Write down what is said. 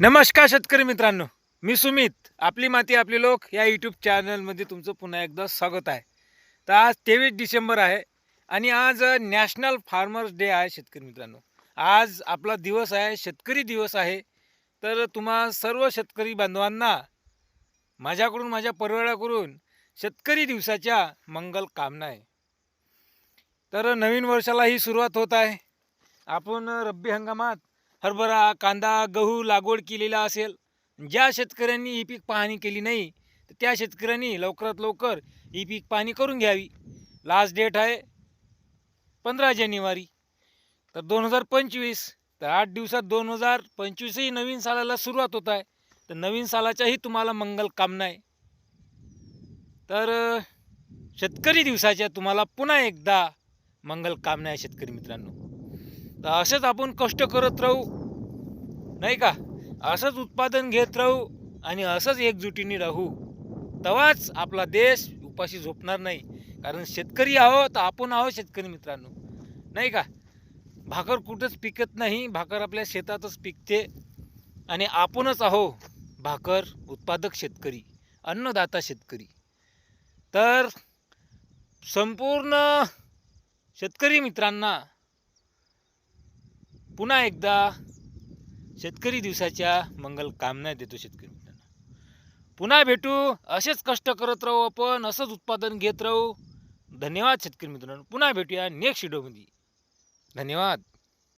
नमस्कार शेतकरी मित्रांनो मी सुमित. आपली माती आपले लोक या यूट्यूब चॅनलमध्ये तुमचं पुन्हा एकदा स्वागत आहे. तर आज तेवीस डिसेंबर आहे आणि आज नॅशनल फार्मर्स डे आहे शेतकरी मित्रांनो. आज आपला दिवस आहे शेतकरी दिवस आहे. तर तुम्हा सर्व शेतकरी बांधवांना माझ्याकडून माझ्या परिवाराकडून शेतकरी दिवसाच्या मंगल कामना आहे तर नवीन वर्षाला ही सुरुवात होत आहे. आपण रब्बी हंगामात हरभरा कांदा गहू लागवड केलेला असेल. ज्या शेतकऱ्यांनी ही पीक पाहणी केली नाही तर त्या शेतकऱ्यांनी लवकरात लवकर ही पीक पाहणी करून घ्यावी. लास्ट डेट आहे पंधरा जानेवारी. तर दोन हजार पंचवीस तर आठ दिवसात दोन हजार पंचवीसही नवीन सालाला सुरुवात होत आहे. तर नवीन सालाच्याही तुम्हाला मंगल कामना आहे. तर शेतकरी दिवसाच्या तुम्हाला पुन्हा एकदा मंगल कामना आहे शेतकरी मित्रांनो. तर असंच आपण कष्ट करत राहू. नाही का? असंच उत्पादन घेत राहू आणि असंच एकजुटीने राहू. तेव्हाच आपला देश उपाशी झोपणार नाही. कारण शेतकरी आहो तर आपण आहो शेतकरी मित्रांनो. नाही का? भाकर कुठंच पिकत नाही भाकर आपल्या शेतातच पिकते आणि आपणच आहो भाकर उत्पादक शेतकरी अन्नदाता शेतकरी. तर संपूर्ण शेतकरी मित्रांना पुन्हा एकदा शेतकरी दिवसाच्या मंगल कामना देतो शेतकरी मित्रांना. पुन्हा भेटू. असेच कष्ट करत राहू आपण असंच उत्पादन घेत राहू. धन्यवाद शेतकरी मित्रांनो. पुन्हा भेटूया नेक्स्ट व्हिडिओमध्ये धन्यवाद.